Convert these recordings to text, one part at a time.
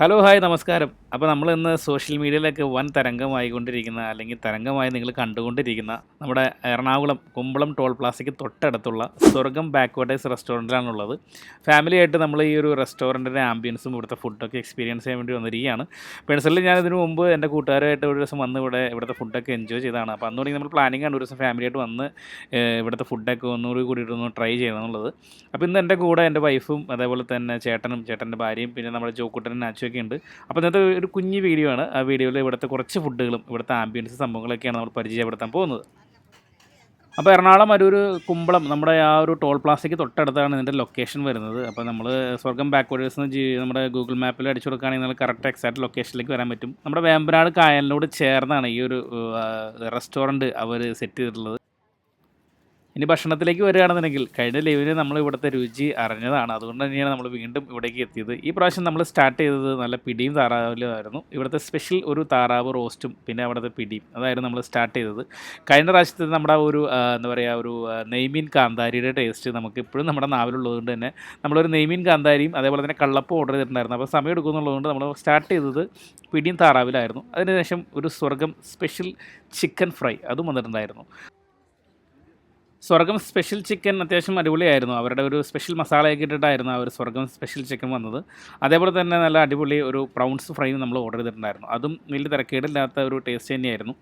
Hello hi നമസ്കാരം. അപ്പോൾ നമ്മൾ ഇന്ന് സോഷ്യൽ മീഡിയയിലൊക്കെ വൻ തരംഗമായിക്കൊണ്ടിരിക്കുന്ന അല്ലെങ്കിൽ തരംഗമായി നിങ്ങൾ കണ്ടുകൊണ്ടിരിക്കുന്ന നമ്മുടെ എറണാകുളം കുമ്പളം ടോൾ പ്ലാസയ്ക്ക് തൊട്ടടുത്തുള്ള സ്വർഗം ബാക്ക്വേർഡേഴ്സ് റെസ്റ്റോറന്റിലാണുള്ളത് ഫാമിലി ആയിട്ട് നമ്മൾ ഈ ഒരു റെസ്റ്റോറന്റിന്റെ ആംബിയൻസും ഇവിടുത്തെ ഫുഡൊക്കെ എക്സ്പീരിയൻസ് ചെയ്യാൻ വേണ്ടി വന്നിരിക്കുകയാണ്. പേഴ്സണലി ഞാൻ ഇതിനു മുമ്പ് എന്റെ കൂട്ടുകാരുമായിട്ട് ഒരു ദിവസം വന്ന് ഇവിടെ ഇവിടുത്തെ ഫുഡൊക്കെ എൻജോയ് ചെയ്താണ് അപ്പോൾ അന്ന് തുടങ്ങി നമ്മൾ പ്ലാനിംഗ് ആണ് ഒരു ദിവസം ഫാമിലി ആയിട്ട് വന്ന് ഇവിടുത്തെ ഫുഡൊക്കെ ഒന്നുകൂടി കൂടിയിട്ട് ഒന്ന് ട്രൈ ചെയ്യണം എന്നുള്ളത് അപ്പോൾ ഇന്ന് എന്റെ കൂടെ എന്റെ വൈഫും അതേപോലെ തന്നെ ചേട്ടനും ചേട്ടന്റെ ഭാര്യയും പിന്നെ നമ്മുടെ ജോക്കുട്ടനും നാച്ചുമൊക്കെ ഉണ്ട്. അപ്പോൾ ഇന്നത്തെ ഒരു കുഞ്ഞു വീഡിയോ ആണ്. ആ വീഡിയോയിൽ ഇവിടുത്തെ കുറച്ച് ഫുഡുകളും ഇവിടുത്തെ ആംബിയൻസ് സംഭവങ്ങളൊക്കെയാണ് നമ്മൾ പരിചയപ്പെടുത്താൻ പോകുന്നത്. അപ്പോൾ എറണാകുളം അരൂർ കുമ്പളം നമ്മുടെ ആ ഒരു ടോൾ പ്ലാസയ്ക്ക് തൊട്ടടുത്താണ് ഇതിന്റെ ലൊക്കേഷൻ വരുന്നത്. അപ്പോൾ നമ്മൾ സ്വർഗം ബാക്ക്വേഡേഴ്സ് എന്ന് നമ്മുടെ ഗൂഗിൾ മാപ്പിൽ അടിച്ചു കൊടുക്കുകയാണെങ്കിൽ നമ്മൾ കറക്റ്റ് എക്സാക്ട് ലൊക്കേഷനിലേക്ക് വരാൻ പറ്റും. നമ്മുടെ വേമ്പനാട് കായലിനോട് ചേർന്നാണ് ഈ ഒരു റെസ്റ്റോറന്റ് അവർ സെറ്റ് ചെയ്തിട്ടുള്ളത്. ഇനി ഭക്ഷണത്തിലേക്ക് വരികയാണെന്നുണ്ടെങ്കിൽ കഴിഞ്ഞ ലൈവിന് നമ്മൾ ഇവിടുത്തെ രുചി അറിഞ്ഞതാണ്. അതുകൊണ്ട് തന്നെയാണ് നമ്മൾ വീണ്ടും ഇവിടേക്ക് എത്തിയത്. ഈ പ്രാവശ്യം നമ്മൾ സ്റ്റാർട്ട് ചെയ്തത് നല്ല പിടിയും താറാവിലുമായിരുന്നു. ഇവിടുത്തെ സ്പെഷ്യൽ ഒരു താറാവ് റോസ്റ്റും പിന്നെ അവിടുത്തെ പിടിയും അതായിരുന്നു നമ്മൾ സ്റ്റാർട്ട് ചെയ്തത്. കഴിഞ്ഞ പ്രാവശ്യത്തെ നമ്മുടെ ഒരു എന്താ പറയുക ഒരു നെയ്മീൻ കാന്താരിയുടെ ടേസ്റ്റ് നമുക്ക് ഇപ്പോഴും നമ്മുടെ നാവിലുള്ളതുകൊണ്ട് തന്നെ നമ്മളൊരു നെയ്മീൻ കാന്താരിയും അതേപോലെ തന്നെ കള്ളപ്പം ഓർഡർ ചെയ്തിട്ടുണ്ടായിരുന്നു. അപ്പോൾ സമയം എടുക്കുന്നുള്ളതുകൊണ്ട് നമ്മൾ സ്റ്റാർട്ട് ചെയ്തത് പിടിയും താറാവിലായിരുന്നു. അതിനുശേഷം ഒരു സ്വർഗം സ്പെഷ്യൽ ചിക്കൻ ഫ്രൈ അതും വന്നിട്ടുണ്ടായിരുന്നു. സ്വർഗം സ്പെഷ്യൽ ചിക്കൻ അത്യാവശ്യം അടിപൊളിയായിരുന്നു. അവരുടെ ഒരു സ്പെഷ്യൽ മസാലയൊക്കെ ഇട്ടിട്ടായിരുന്നു ആ ഒരു സ്വർഗം സ്പെഷ്യൽ ചിക്കൻ വന്നത്. അതേപോലെ തന്നെ നല്ല അടിപൊളി ഒരു പ്രൗൺസ് ഫ്രൈയും നമ്മൾ ഓർഡർ ചെയ്തിട്ടുണ്ടായിരുന്നു. അതും വലിയ തിരക്കേടില്ലാത്ത ഒരു ടേസ്റ്റ് തന്നെയായിരുന്നു.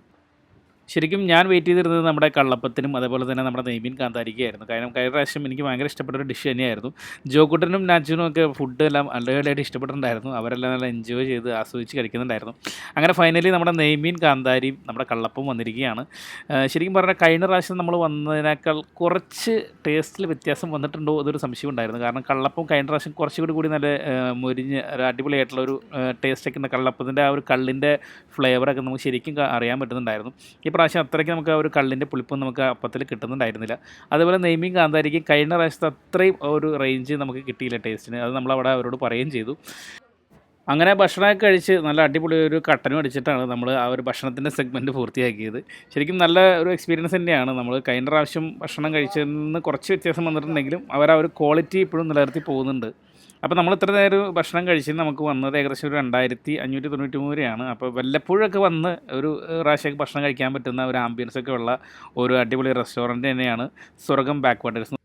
ശരിക്കും ഞാൻ വെയിറ്റ് ചെയ്തിരുന്നത് നമ്മുടെ കള്ളപ്പത്തിനും അതേപോലെ തന്നെ നമ്മുടെ നെയ്മീൻ കാന്താരിക്കായിരുന്നു. കാരണം കഴിഞ്ഞ പ്രാവശ്യം എനിക്ക് ഭയങ്കര ഇഷ്ടപ്പെട്ട ഒരു ഡിഷ് തന്നെയായിരുന്നു. ജോക്കുട്ടനും നാച്ചുനും ഒക്കെ ഫുഡ് എല്ലാം അടിപൊളിയായിട്ട് ഇഷ്ടപ്പെട്ടിട്ടുണ്ടായിരുന്നു. അവരെല്ലാം നല്ല എൻജോയ് ചെയ്ത് ആസ്വദിച്ച് കഴിക്കുന്നുണ്ടായിരുന്നു. അങ്ങനെ ഫൈനലി നമ്മുടെ നെയ്മീൻ കാന്താരിയും നമ്മുടെ കള്ളപ്പം വന്നിരിക്കുകയാണ്. ശരിക്കും പറഞ്ഞാൽ കഴിഞ്ഞ പ്രാവശ്യം നമ്മൾ വന്നതിനേക്കാൾ കുറച്ച് ടേസ്റ്റിൽ വ്യത്യാസം വന്നിട്ടുണ്ടോ എന്നൊരു സംശയം ഉണ്ടായിരുന്നു. കാരണം കള്ളപ്പം കഴിഞ്ഞ പ്രാവശ്യം കുറച്ചുകൂടി കൂടി നല്ല മുരിഞ്ഞ് ഒരു അടിപൊളിയായിട്ടുള്ള ഒരു ടേസ്റ്റൊക്കെ ഉണ്ട് കള്ളപ്പത്തിന്റെ ആ ഒരു കള്ളിന്റെ ഫ്ലേവറൊക്കെ നമുക്ക് ശരിക്കും അറിയാൻ പറ്റുന്നുണ്ടായിരുന്നു. പ്രാവശ്യം അത്രയ്ക്ക് നമുക്ക് ആ ഒരു കള്ളിന്റെ പുളിപ്പും നമുക്ക് അപ്പത്തിൽ കിട്ടുന്നുണ്ടായിരുന്നില്ല. അതുപോലെ നെയ്മീൻ കാന്താരിക്ക് കഴിഞ്ഞ പ്രാവശ്യത്തെ അത്രയും ഒരു റേഞ്ച് നമുക്ക് കിട്ടിയില്ല ടേസ്റ്റിന് അത് നമ്മളവിടെ അവരോട് പറയുകയും ചെയ്തു. അങ്ങനെ ഭക്ഷണമൊക്കെ കഴിച്ച് നല്ല അടിപൊളി ഒരു കട്ടനും അടിച്ചിട്ടാണ് നമ്മൾ ആ ഒരു ഭക്ഷണത്തിന്റെ സെഗ്മെന്റ് പൂർത്തിയാക്കിയത്. ശരിക്കും നല്ല ഒരു എക്സ്പീരിയൻസ് തന്നെയാണ്. നമ്മൾ കഴിഞ്ഞ പ്രാവശ്യം ഭക്ഷണം കഴിച്ചതിൽ നിന്ന് കുറച്ച് വ്യത്യാസം വന്നിട്ടുണ്ടെങ്കിലും അവർ ആ ഒരു ക്വാളിറ്റി ഇപ്പോഴും നിലനിർത്തി പോകുന്നുണ്ട്. അപ്പോൾ നമ്മൾ ഇത്ര നേരം ഭക്ഷണം കഴിച്ച് നമുക്ക് വന്നത് ഏകദേശം ഒരു രണ്ടായിരത്തി അഞ്ഞൂറ്റി തൊണ്ണൂറ്റി മൂന്ന് രൂപയാണ് അപ്പോൾ വല്ലപ്പോഴൊക്കെ വന്ന് ഒരു പ്രാവശ്യമൊക്കെ ഭക്ഷണം കഴിക്കാൻ പറ്റുന്ന ഒരു ആംബിയൻസ് ഒക്കെ ഉള്ള ഒരു അടിപൊളി റെസ്റ്റോറന്റ് തന്നെയാണ് സ്വർഗം ബാക്ക്വാട്ടേഴ്സ്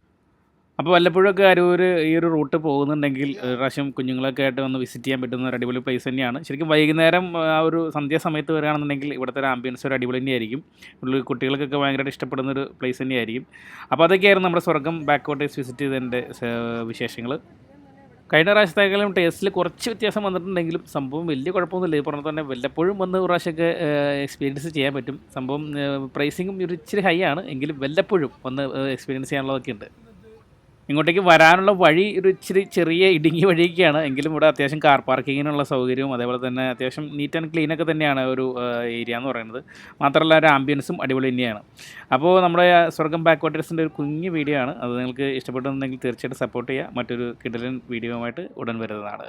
അപ്പോൾ വല്ലപ്പോഴൊക്കെ അരൂർ ഈ ഒരു റൂട്ട് പോകുന്നുണ്ടെങ്കിൽ പ്രാവശ്യം കുഞ്ഞുങ്ങളൊക്കെ ആയിട്ട് വന്ന് വിസിറ്റ് ചെയ്യാൻ പറ്റുന്ന ഒരു അടിപൊളി പ്ലേസ് തന്നെയാണ്. ശരിക്കും വൈകുന്നേരം ആ ഒരു സന്ധ്യാസമയത്ത് വരികയാണെന്നുണ്ടെങ്കിൽ ഇവിടുത്തെ ഒരു ആംബിയൻസ് ഒരു അടിപൊളി തന്നെയായിരിക്കും. ഉള്ളിൽ കുട്ടികൾക്കൊക്കെ ഭയങ്കരമായിട്ട് ഇഷ്ടപ്പെടുന്ന ഒരു പ്ലേസ് തന്നെയായിരിക്കും. അപ്പോൾ അതൊക്കെയായിരുന്നു നമ്മുടെ സ്വർഗം ബാക്ക്വാട്ടേഴ്സ് വിസിറ്റ് ചെയ്തതിന്റെ വിശേഷങ്ങൾ കഴിഞ്ഞ പ്രാവശ്യത്തേക്കാളും ടേസ്റ്റിൽ കുറച്ച് വ്യത്യാസം വന്നിട്ടുണ്ടെങ്കിലും സംഭവം വലിയ കുഴപ്പമൊന്നുമില്ല. ഈ പറഞ്ഞ തന്നെ വല്ലപ്പോഴും വന്ന് പ്രാവശ്യമൊക്കെ എക്സ്പീരിയൻസ് ചെയ്യാൻ പറ്റും. സംഭവം പ്രൈസിങ്ങും ഒരു ഇച്ചിരി ഹൈ ആണ്. എങ്കിലും വല്ലപ്പോഴും വന്ന് എക്സ്പീരിയൻസ് ചെയ്യാനുള്ളതൊക്കെ ഉണ്ട്. ഇങ്ങോട്ടേക്ക് വരാനുള്ള വഴി ഒരു ഇച്ചിരി ചെറിയ ഇടുങ്ങി വഴിയൊക്കെയാണ്. എങ്കിലും ഇവിടെ അത്യാവശ്യം കാർ പാർക്കിങ്ങിനുള്ള സൗകര്യവും അതേപോലെ തന്നെ അത്യാവശ്യം നീറ്റ് ആൻഡ് ക്ലീൻ ഒക്കെ തന്നെയാണ് ഒരു ഏരിയ എന്ന് പറയുന്നത്. മാത്രമല്ല ഒരു ആംബിയൻസും അടിപൊളി തന്നെയാണ്. അപ്പോൾ നമ്മുടെ സ്വർഗം ബാക്ക്വാട്ടേഴ്സിന്റെ ഒരു കുഞ്ഞു വീഡിയോ ആണ്. അത് നിങ്ങൾക്ക് ഇഷ്ടപ്പെട്ടുണ്ടെങ്കിൽ തീർച്ചയായിട്ടും സപ്പോർട്ട് ചെയ്യുക. മറ്റൊരു കിടലൻ വീഡിയോയുമായിട്ട് ഉടൻ വരുന്നതാണ്.